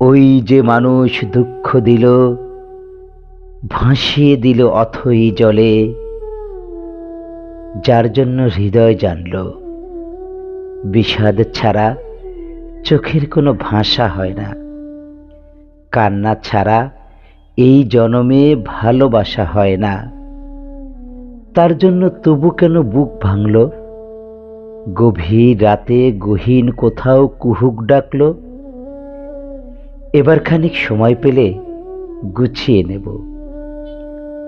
ওই যে মানুষ দুঃখ দিল, ভাসিয়ে দিল অথই জলে, যার জন্য হৃদয় জানল। বিষাদ ছাড়া চোখের কোনো ভাষা হয় না। কান্না ছাড়া এই জনমে ভালোবাসা হয় না। তার জন্য তবু কেন বুক ভাঙল? গভীর রাতে গহীন কোথাও কুহুক ডাকল? এবার খানিক সময় পেলে গুছিয়ে নেব।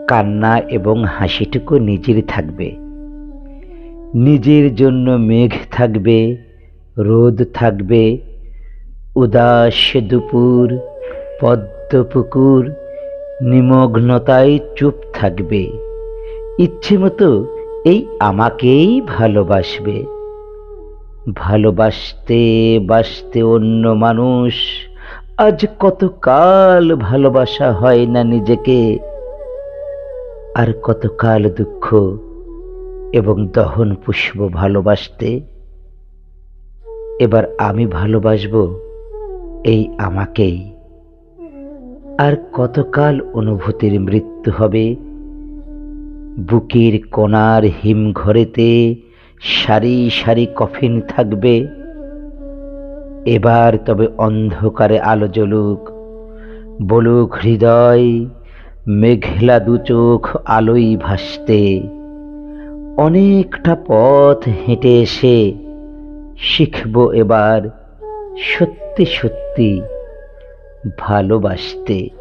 কান্না এবং হাসিটুকু নিজের থাকবে। নিজের জন্য মেঘ থাকবে, রোদ থাকবে, উদাস দুপুর পদ্মপুকুর নিমগ্নতায় চুপ থাকবে। ইচ্ছে মতো এই আমাকেই ভালোবাসবে। ভালোবাসতে বাসতে অন্য মানুষ আজ কতকাল ভালোবাসা হয় না নিজেকে। আর কতকাল দুঃখ এবং দহন পুষ্প ভালোবাসতে। এবার আমি ভালোবাসব এই আমাকেই। আর কতকাল অনুভূতির মৃত্যু হবে। বুকের কোনার হিমঘরেতে সারি সারি কফিন থাকবে। এবার তবে অন্ধকারে আলো জ্বলুক, বলুক হৃদয়, মেঘলা দু চোখ আলোই ভাসতে। অনেকটা পথ হেঁটে এসে শিখব এবার সত্যি সত্যি ভালোবাসতে।